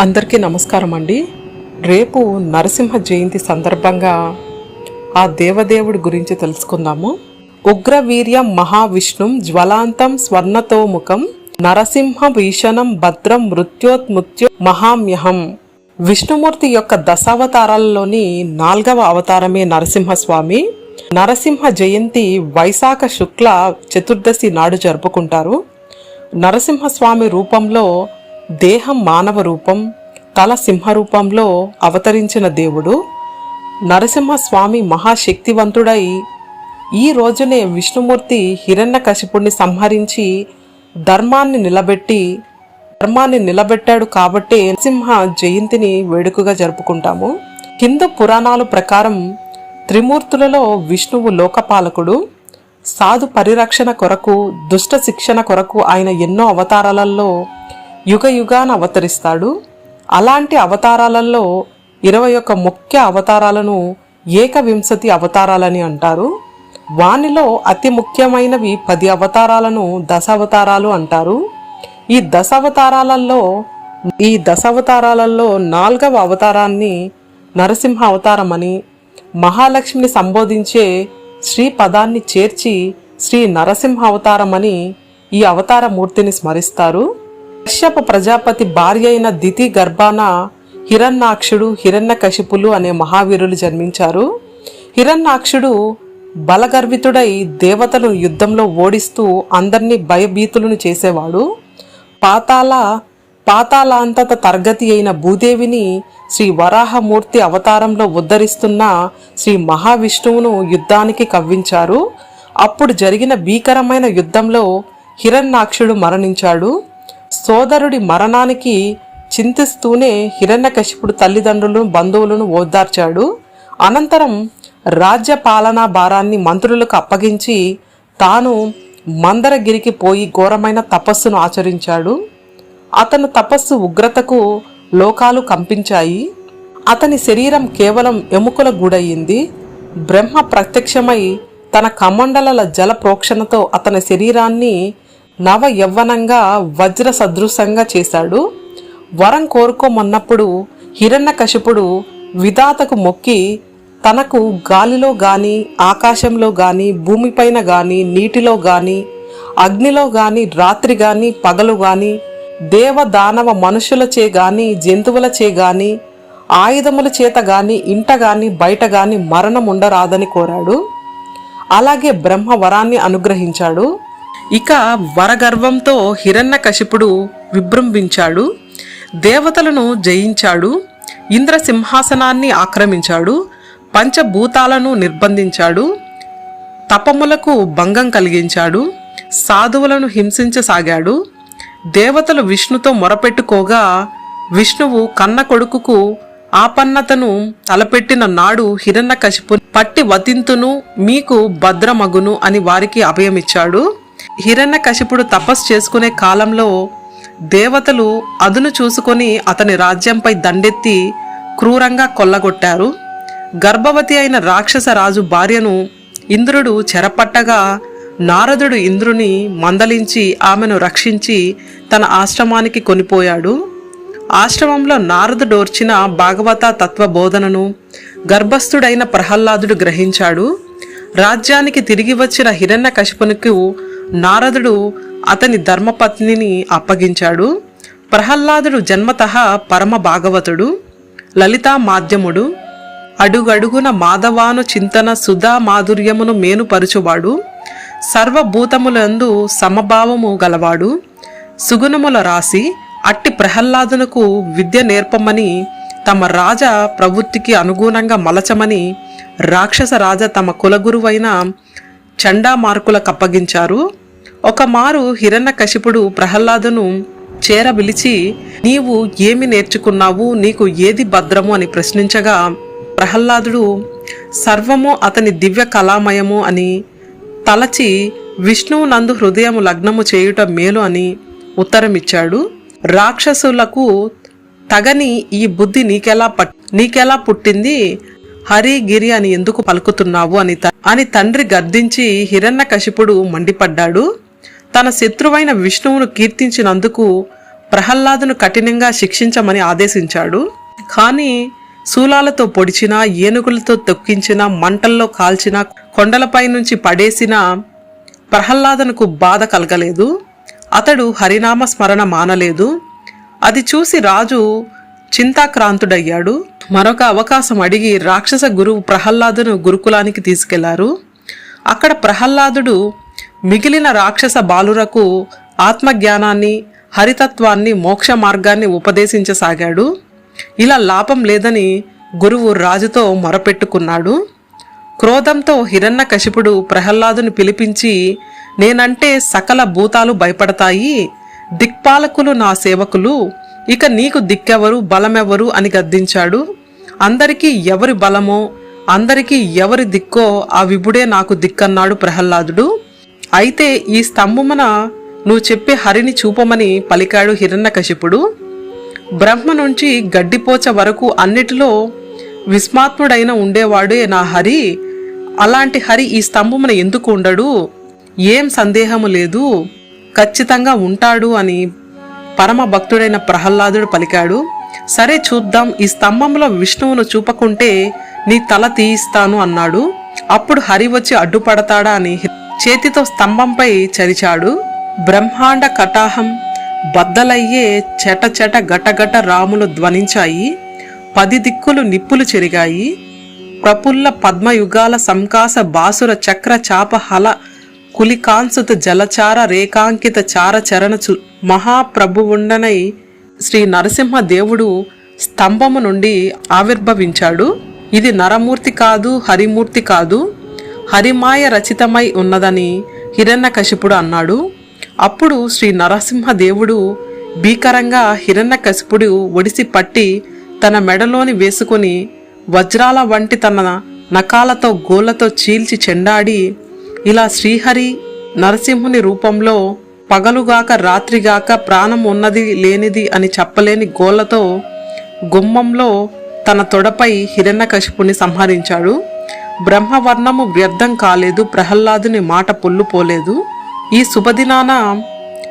అందరికీ నమస్కారం అండి రేపు నరసింహ జయంతి సందర్భంగా ఆ దేవదేవుడి గురించి తెలుసుకుందాము. ఉగ్రవీర్యం మహావిష్ణుం జ్వలాంతం స్వర్ణతోముఖం నరసింహ భీషణం భద్రం మృత్యోత్మృత్యు మహామ్యహం. విష్ణుమూర్తి యొక్క దశావతారాలలోని నాల్గవ అవతారమే నరసింహస్వామి. నరసింహ జయంతి వైశాఖ శుక్ల చతుర్దశి నాడు జరుపుకుంటారు. నరసింహస్వామి రూపంలో దేహం మానవ రూపం తల సింహరూపంలో అవతరించిన దేవుడు నరసింహస్వామి మహాశక్తివంతుడై ఈ రోజునే విష్ణుమూర్తి హిరణ్యకశిపుణ్ణి సంహరించి ధర్మాన్ని నిలబెట్టి ధర్మాన్ని నిలబెట్టాడు కాబట్టే నరసింహ జయంతిని వేడుకగా జరుపుకుంటాము. హిందూ పురాణాల ప్రకారం త్రిమూర్తులలో విష్ణువు లోకపాలకుడు సాధు పరిరక్షణ కొరకు దుష్ట శిక్షణ కొరకు ఆయన ఎన్నో అవతారాలలో యుగ యుగాన అవతరిస్తాడు. అలాంటి అవతారాలలో ఇరవై ఒక్క ముఖ్య అవతారాలను ఏకవింశతి అవతారాలని అంటారు. వానిలో అతి ముఖ్యమైనవి పది అవతారాలను దశావతారాలు అంటారు. ఈ దశావతారాలలో ఈ దశావతారాలలో నాలుగవ అవతారాన్ని నరసింహ అవతారమని మహాలక్ష్మిని సంబోధించే శ్రీ పదాన్ని చేర్చి శ్రీ నరసింహ అవతారమని ఈ అవతార మూర్తిని స్మరిస్తారు. కశ్యప ప్రజాపతి భార్య అయిన దితి గర్భాన హిరణ్యాక్షుడు హిరణ్యకశిపులు అనే మహావీరులు జన్మించారు. హిరణ్యాక్షుడు బలగర్వితుడై దేవతలు యుద్ధంలో ఓడిస్తూ అందరినీ భయభీతులను చేసేవాడు. పాతాళ పాతాళాంతత తరగతి అయిన భూదేవిని శ్రీ వరాహమూర్తి అవతారంలో ఉద్ధరిస్తున్న శ్రీ మహావిష్ణువును యుద్ధానికి కవ్వించారు. అప్పుడు జరిగిన భీకరమైన యుద్ధంలో హిరణ్యాక్షుడు మరణించాడు. సోదరుడి మరణానికి చింతిస్తూనే హిరణ్యకశిపుడు తల్లిదండ్రులను బంధువులను ఓదార్చాడు. అనంతరం రాజ్య పాలనా భారాన్ని మంత్రులకు అప్పగించి తాను మందరగిరికి పోయి ఘోరమైన తపస్సును ఆచరించాడు. అతను తపస్సు ఉగ్రతకు లోకాలు కంపించాయి. అతని శరీరం కేవలం ఎముకల గూడయింది. బ్రహ్మ ప్రత్యక్షమై తన కమండలల జల ప్రోక్షణతో అతని శరీరాన్ని నవ యవ్వనంగా వజ్ర సదృశంగా చేశాడు. వరం కోరుకోమన్నప్పుడు హిరణ్యకశిపుడు విధాతకు మొక్కి తనకు గాలిలో గాని ఆకాశంలో గాని భూమిపైన గాని నీటిలో గాని అగ్నిలో గాని రాత్రి గాని పగలు గాని దేవ దానవ మనుషులచే గాని జంతువులచే గాని ఆయుధముల చేత గాని ఇంట గాని బయట గాని మరణం ఉండరాదని కోరాడు. అలాగే బ్రహ్మ వరాన్ని అనుగ్రహించాడు. ఇక వరగర్వంతో హిరణ్యకశిపుడు విజృంభించాడు దేవతలను జయించాడు ఇంద్ర సింహాసనాన్ని ఆక్రమించాడు పంచభూతాలను నిర్బంధించాడు తపములకు భంగం కలిగించాడు సాధువులను హింసించసాగాడు దేవతలు విష్ణుతో మొరపెట్టుకోగా విష్ణువు కన్న కొడుకుకు ఆపన్నతను తలపెట్టిన నాడు హిరణ్యకశిపు పట్టి వతింతును మీకు భద్రమగును అని వారికి అభయమిచ్చాడు. హిరణ్యకశిపుడు తపస్సు చేసుకునే కాలంలో దేవతలు అదును చూసుకొని అతని రాజ్యంపై దండెత్తి క్రూరంగా కొల్లగొట్టారు. గర్భవతి అయిన రాక్షస రాజు భార్యను ఇంద్రుడు చెరపట్టగా నారదుడు ఇంద్రుని మందలించి ఆమెను రక్షించి తన ఆశ్రమానికి కొనిపోయాడు. ఆశ్రమంలో నారదుడోర్చిన భాగవత తత్వ బోధనను గర్భస్థుడైన ప్రహ్లాదుడు గ్రహించాడు. రాజ్యానికి తిరిగి వచ్చిన హిరణ్యకశిపునికి నారదుడు అతని ధర్మపత్నిని అప్పగించాడు. ప్రహ్లాదుడు జన్మతః పరమ భాగవతుడు లలితా మాధ్యముడు అడుగడుగున మాధవాను చింతన సుధా మాధుర్యమును మేనుపరుచువాడు సర్వభూతములందు సమభావము గలవాడు సుగుణముల రాసి అట్టి ప్రహ్లాదునకు విద్య నేర్పమని తమ రాజ ప్రవృత్తికి అనుగుణంగా మలచమని రాక్షస రాజ తమ కులగురువైన చండామార్కులకు అప్పగించారు ఒక మారు హిరణ్యకశిపుడు ప్రహ్లాదును చేరబిలిచి నీవు ఏమి నేర్చుకున్నావు? నీకు ఏది భద్రము? అని ప్రశ్నించగా ప్రహ్లాదుడు సర్వము అతని దివ్య కళామయము అని తలచి విష్ణువు నందు హృదయము లగ్నము చేయుట మేలు అని ఉత్తరమిచ్చాడు. రాక్షసులకు తగని ఈ బుద్ధి నీకెలా పట్ నీకెలా పుట్టింది? హరి గిరి అని ఎందుకు పలుకుతున్నావు అని అని తండ్రి గద్దించి హిరణ్యకశిపుడు మండిపడ్డాడు. తన శత్రువైన విష్ణువును కీర్తించినందుకు ప్రహ్లాదును కఠినంగా శిక్షించమని ఆదేశించాడు. కానీ శూలాలతో పొడిచినా ఏనుగులతో తొక్కించినా మంటల్లో కాల్చిన కొండలపై నుంచి పడేసిన ప్రహ్లాదనకు బాధ కలగలేదు. అతడు హరినామ స్మరణ మానలేదు. అది చూసి రాజు చింతాక్రాంతుడయ్యాడు. మరొక అవకాశం అడిగి రాక్షస గురువు ప్రహ్లాదును గురుకులానికి తీసుకెళ్ళారు. అక్కడ ప్రహ్లాదుడు మిగిలిన రాక్షస బాలురకు ఆత్మజ్ఞానాన్ని హరితత్వాన్ని మోక్ష మార్గాన్ని ఉపదేశించసాగాడు. ఇలా లాభం లేదని గురువు రాజుతో మొరపెట్టుకున్నాడు. క్రోధంతో హిరణ్య కశిపుడు ప్రహ్లాదుని పిలిపించి నేనంటే సకల భూతాలు భయపడతాయి దిక్పాలకులు నా సేవకులు ఇక నీకు దిక్కెవరు బలమెవరు అని గద్దించాడు. అందరికీ ఎవరి బలమో అందరికీ ఎవరి దిక్కో ఆ విభుడే నాకు దిక్కన్నాడు ప్రహ్లాదుడు. అయితే ఈ స్తంభమున నువ్వు చెప్పే హరిని చూపమని పలికాడు హిరణ్యకశిపుడు. బ్రహ్మ నుంచి గడ్డిపోచ వరకు అన్నిటిలో విస్మాత్ముడైన ఉండేవాడే నా హరి. అలాంటి హరి ఈ స్తంభమున ఎందుకు ఉండడు? ఏం సందేహము లేదు? ఖచ్చితంగా ఉంటాడు అని పరమ భక్తుడైన ప్రహ్లాదుడు పలికాడు. సరే చూద్దాం ఈ స్తంభంలో విష్ణువును చూపకుంటే నీ తల తీయిస్తాను అన్నాడు. అప్పుడు హరి వచ్చి అడ్డుపడతాడా అని చేతితో స్తంభంపై చరిచాడు. బ్రహ్మాండ కటాహం బద్దలయ్యే చెట చెట గటగట రాములు ధ్వనించాయి. పది దిక్కులు నిప్పులు చెరిగాయి. ప్రపుల్ల పద్మయుగాల సంకాస బాసుర చక్ర చాప హల కులికాంసుత జలచార రేఖాంకిత చార చరణచు మహాప్రభువుండనై శ్రీ నరసింహ దేవుడు స్తంభము నుండి ఆవిర్భవించాడు. ఇది నరమూర్తి కాదు హరిమూర్తి కాదు. హరిమాయ రచితమై ఉన్నదని హిరణ్యకశిపుడు అన్నాడు. అప్పుడు శ్రీ నరసింహ దేవుడు భీకరంగా హిరణ్యకశిపుడు ఒడిసి పట్టి తన మెడలోని వేసుకుని వజ్రాల వంటి తన నకాలతో గోళ్ళతో చీల్చి చెండాడి ఇలా శ్రీహరి నరసింహుని రూపంలో పగలుగాక రాత్రిగాక ప్రాణం ఉన్నది లేనిది అని చెప్పలేని గోళ్ళతో గుమ్మంలో తన తొడపై హిరణ్యకశిపుని సంహరించాడు. బ్రహ్మవర్ణము వ్యర్థం కాలేదు ప్రహ్లాదుని మాట పొల్లుపోలేదు ఈ శుభదినాన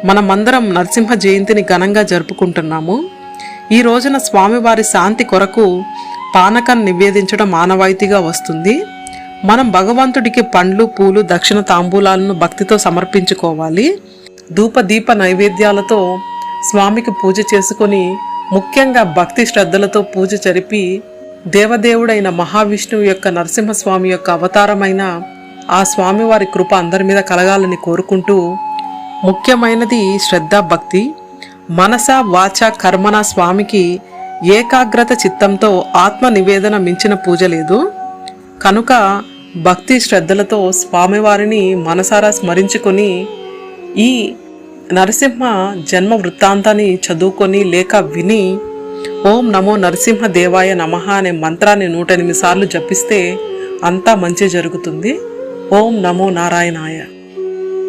మనమందరం నరసింహ జయంతిని ఘనంగా జరుపుకుంటున్నాము. ఈ రోజున స్వామివారి శాంతి కొరకు పానకం నివేదించడం ఆనవాయితీగా వస్తుంది. మనం భగవంతుడికి పండ్లు పూలు దక్షిణ తాంబూలాలను భక్తితో సమర్పించుకోవాలి. ధూప దీప నైవేద్యాలతో స్వామికి పూజ చేసుకొని ముఖ్యంగా భక్తి శ్రద్ధలతో పూజ జరిపి దేవదేవుడైన మహావిష్ణువు యొక్క నరసింహస్వామి యొక్క అవతారమైన ఆ స్వామివారి కృప అందరి మీద కలగాలని కోరుకుంటూ ముఖ్యమైనది శ్రద్ధ భక్తి. మనస వాచ కర్మన స్వామికి ఏకాగ్రత చిత్తంతో ఆత్మ నివేదన మించిన పూజ లేదు. కనుక భక్తి శ్రద్ధలతో స్వామివారిని మనసారా స్మరించుకొని ఈ నరసింహ జన్మ వృత్తాంతాన్ని చదువుకొని లేక విని ఓం నమో నరసింహ దేవాయ నమః అనే మంత్రాన్ని నూట ఎనిమిది సార్లు జపిస్తే అంతా మంచి జరుగుతుంది. ఓం నమో నారాయణాయ.